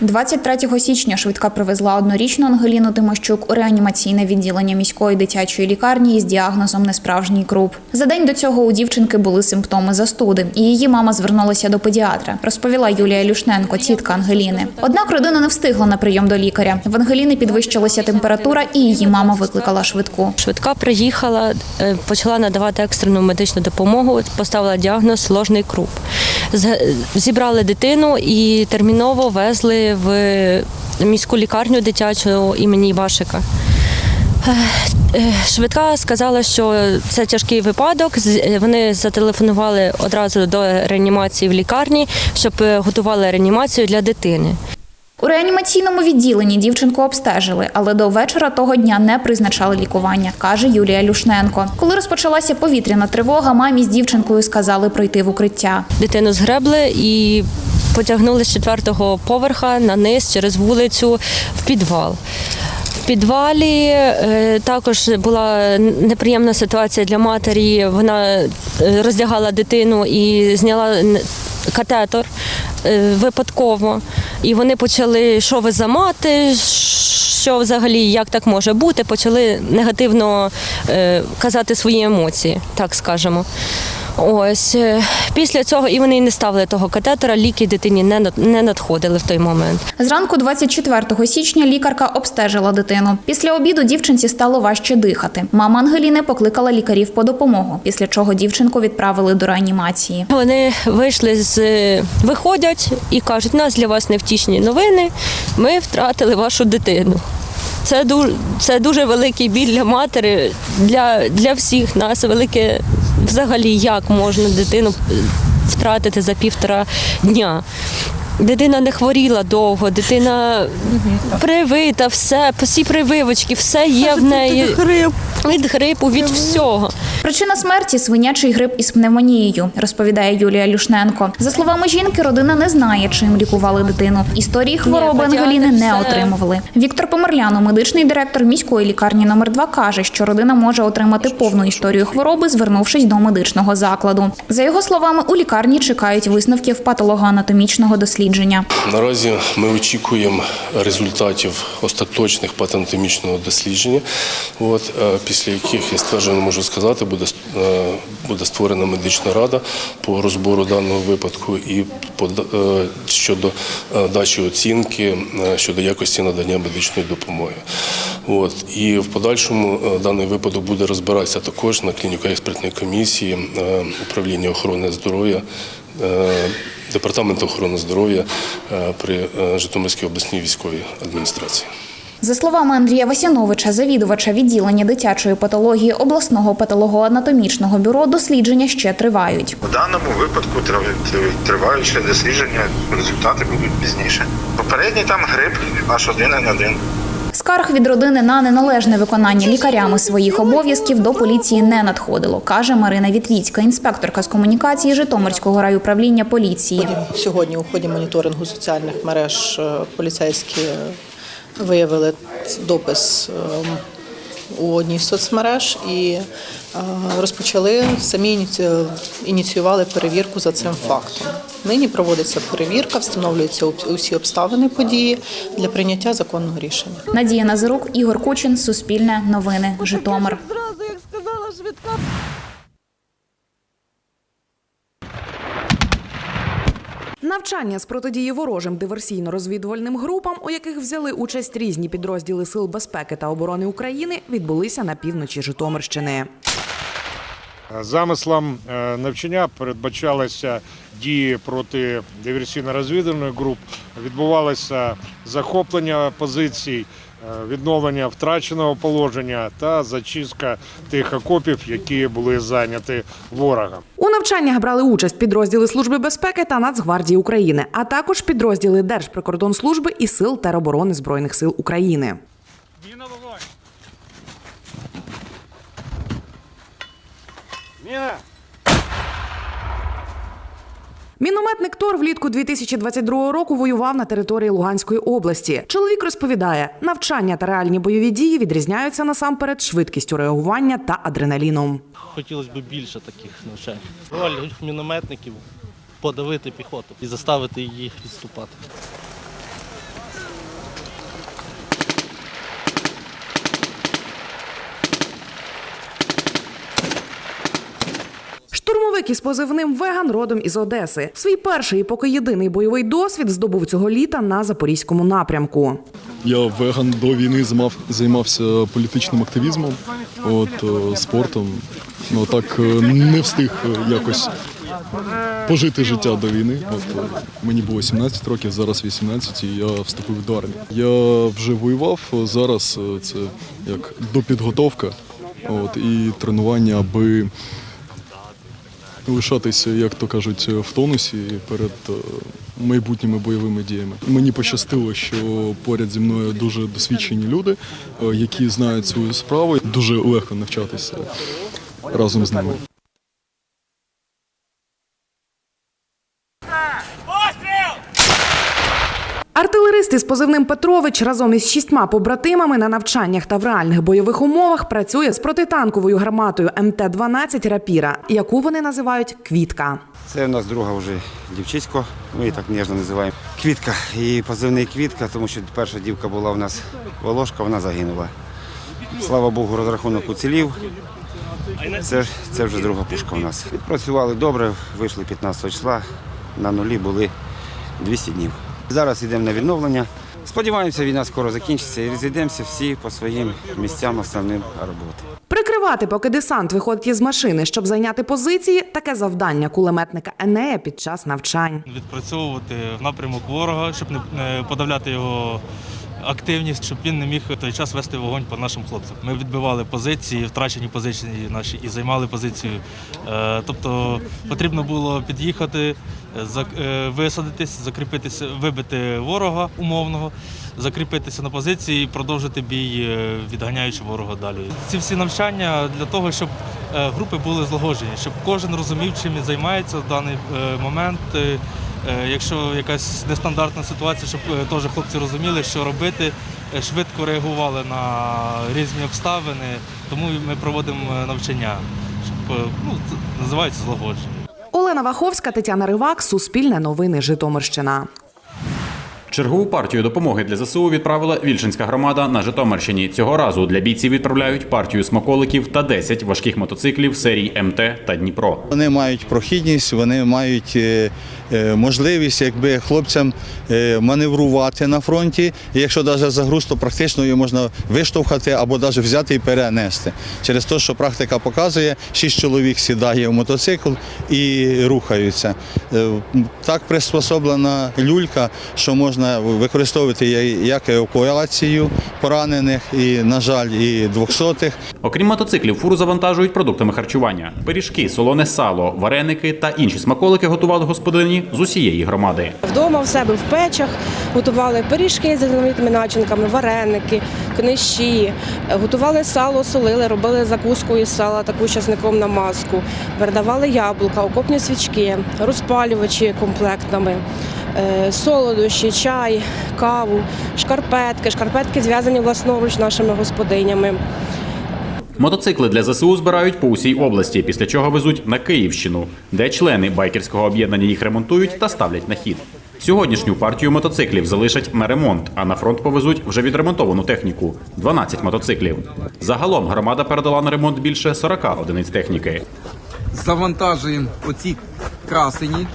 23 січня швидка привезла однорічну Ангеліну Тимощук у реанімаційне відділення міської дитячої лікарні із діагнозом несправжній круп. За день до цього у дівчинки були симптоми застуди, і її мама звернулася до педіатра. Розповіла Юлія Люшненко, тітка Ангеліни. Однак родина не встигла на прийом до лікаря. В Ангеліни підвищилася температура, і її мама викликала швидку. Швидка приїхала, е, почала надавати екстрену медичну допомогу, поставила діагноз ложний круп. Зібрали дитину і терміново везли в міську лікарню дитячу імені Вашика. Е, е, Швидка сказала, що це тяжкий випадок. Вони зателефонували одразу до реанімації в лікарні, щоб е, готували реанімацію для дитини. У реанімаційному відділенні дівчинку обстежили, але до вечора того дня не призначали лікування, каже Юлія Люшненко. Коли розпочалася повітряна тривога, мамі з дівчинкою сказали пройти в укриття. Дитину згребли і потягнули з четвертого поверха на низ через вулицю в підвал. В підвалі е, також була неприємна ситуація для матері. Вона е, роздягала дитину і зняла катетор випадково. І вони почали, що ви за мати, що взагалі, як так може бути, почали негативно е, казати свої емоції, так скажемо. Ось е, після цього і вони не ставили того катетера, ліки дитині не надходили в той момент. Зранку 24 січня лікарка обстежила дитину. Після обіду дівчинці стало важче дихати. Мама Ангеліни покликала лікарів по допомогу, після чого дівчинку відправили до реанімації. Вони вийшли з виходять і кажуть, у нас для вас невтішні новини. Ми втратили вашу дитину. Це дуже, це дуже великий біль для матері, для, для всіх нас. Велике взагалі, як можна дитину втратити за півтора дня. Дитина не хворіла довго, дитина привита, все, всі прививочки, все є в неї. Від грипу, від всього. Причина смерті свинячий грип із пневмонією, розповідає Юлія Люшненко. За словами жінки, родина не знає, чим лікували дитину. Історії хвороби Ангеліни не все. отримували. Віктор Померляно, медичний директор міської лікарні номер 2 каже, що родина може отримати повну історію хвороби, звернувшись до медичного закладу. За його словами, у лікарні чекають висновків патологоанатомічного дослідження. Наразі ми очікуємо результатів остаточних патанатомічного дослідження, от, е, після яких я стверджено можу сказати, буде, е, буде створена медична рада по розбору даного випадку і по, е, щодо дачі оцінки щодо якості надання медичної допомоги. От, і в подальшому даний випадок буде розбиратися також на клініко-експертній комісії управління охорони здоров'я. Е, Департаменту охорони здоров'я е, при е, Житомирській обласній військовій адміністрації. За словами Андрія Васяновича, завідувача відділення дитячої патології обласного патологоанатомічного бюро, дослідження ще тривають. У даному випадку трив- тривають ще дослідження, результати будуть пізніше. Попередній там грип H1N1. Скарг від родини на неналежне виконання лікарями своїх обов'язків до поліції не надходило, каже Марина Вітвіцька, інспекторка з комунікації Житомирського райуправління поліції. Сьогодні у ході моніторингу соціальних мереж е, поліцейські е, виявили допис е, у одній з соцмереж і е, розпочали самі ініці- ініціювали перевірку за цим фактом. Нині проводиться перевірка, встановлюються усі обставини події для прийняття законного рішення. Надія Назарук, Ігор Кучин, Суспільне новини, Житомир. Зразу, як сказала швидка. Навчання з протидії ворожим диверсійно-розвідувальним групам, у яких взяли участь різні підрозділи Сил безпеки та оборони України, відбулися на півночі Житомирщини. Замислом е, навчання передбачалися дії проти диверсійно-розвідувальних груп, відбувалося захоплення позицій, відновлення втраченого положення та зачистка тих окопів, які були зайняті ворогом. У навчаннях брали участь підрозділи Служби безпеки та Нацгвардії України, а також підрозділи Держприкордонслужби і Сил тероборони Збройних сил України. Мінометник Тор влітку 2022 року воював на території Луганської області. Чоловік розповідає, навчання та реальні бойові дії відрізняються насамперед швидкістю реагування та адреналіном. Хотілося б більше таких навчань. Роль мінометників подавити піхоту і заставити її відступати. Штурмовик із позивним Веган родом із Одеси. Свій перший і поки єдиний бойовий досвід здобув цього літа на запорізькому напрямку. Я веган до війни займав, займався політичним активізмом, от, е, спортом. Ну так е, не встиг е, якось пожити життя до війни. От, мені було 17 років, зараз 18, і я вступив до армії. Я вже воював, зараз це як допідготовка от, і тренування, аби лишатися, як то кажуть, в тонусі перед е, майбутніми бойовими діями. Мені пощастило, що поряд зі мною дуже досвідчені люди, е, які знають свою справу. Дуже легко навчатися разом з ними. Артилерист із позивним Петрович разом із шістьма побратимами на навчаннях та в реальних бойових умовах працює з протитанковою гарматою МТ-12 Рапіра, яку вони називають Квітка. Це у нас друга вже дівчисько, ми її так ніжно називаємо. Квітка. І позивний квітка, тому що перша дівка була у нас волошка, вона загинула. Слава Богу, розрахунок уцілів. Це, це вже друга пушка у нас. Відпрацювали добре, вийшли 15 числа, на нулі були 200 днів. Зараз йдемо на відновлення. Сподіваємося, війна скоро закінчиться і розійдемося всі по своїм місцям основним роботи. Прикривати, поки десант виходить із машини, щоб зайняти позиції, таке завдання кулеметника Енея під час навчань. Відпрацьовувати в напрямок ворога, щоб не- не подавляти його активність, щоб він не міг в той час вести вогонь по нашим хлопцям. Ми відбивали позиції, втрачені позиції наші і займали позицію. Е, Тобто потрібно було під'їхати, е, е, висадитись, закріпитися, вибити ворога умовного, закріпитися на позиції і продовжити бій, відганяючи ворога далі. Ці всі навчання для того, щоб групи були злагоджені, щоб кожен розумів, чим він займається в даний момент. Е, Якщо якась нестандартна ситуація, щоб е, теж хлопці розуміли, що робити, е, швидко реагували на різні обставини, тому ми проводимо навчання, щоб ну, називається злагодження. Олена Ваховська, Тетяна Ривак, Суспільне новини, Житомирщина. Чергову партію допомоги для ЗСУ відправила Вільшинська громада на Житомирщині. Цього разу для бійців відправляють партію смаколиків та 10 важких мотоциклів серій МТ та Дніпро. Вони мають прохідність, вони мають е, е, можливість якби хлопцям е, маневрувати на фронті. І якщо навіть загруз, то практично її можна виштовхати або навіть взяти і перенести. Через те, що практика показує, шість чоловік сідає в мотоцикл і рухаються. Так приспособлена люлька, що можна використовувати як евакуацію поранених, і, на жаль, і двохсотих. Окрім мотоциклів, фуру завантажують продуктами харчування: пиріжки, солоне сало, вареники та інші смаколики готували господині з усієї громади. Вдома в себе в печах готували пиріжки з знаменитими начинками, вареники, книжі, готували сало, солили, робили закуску із сала, таку часником на маску, передавали яблука, окопні свічки, розпалювачі комплектами. Е, Солодощі, чай, каву, шкарпетки. Шкарпетки зв'язані власноруч нашими господинями. Мотоцикли для ЗСУ збирають по усій області, після чого везуть на Київщину, де члени байкерського об'єднання їх ремонтують та ставлять на хід. Сьогоднішню партію мотоциклів залишать на ремонт, а на фронт повезуть вже відремонтовану техніку 12 мотоциклів. Загалом громада передала на ремонт більше 40 одиниць техніки. завантажуємо оці красені,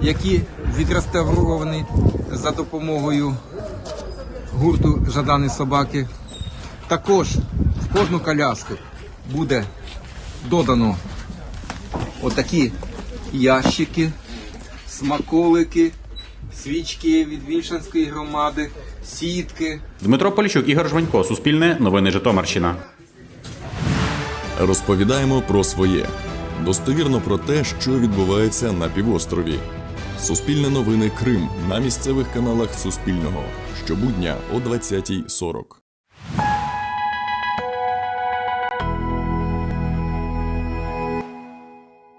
які відреставровані за допомогою гурту Жадани собаки. Також в кожну коляску буде додано отакі ящики, смаколики, свічки від Вільшанської громади, сітки. Дмитро Поліщук, Ігор Жванько, Суспільне, Новини Житомирщина. Розповідаємо про своє достовірно про те, що відбувається на півострові. Суспільне новини Крим на місцевих каналах Суспільного щобудня о 20.40.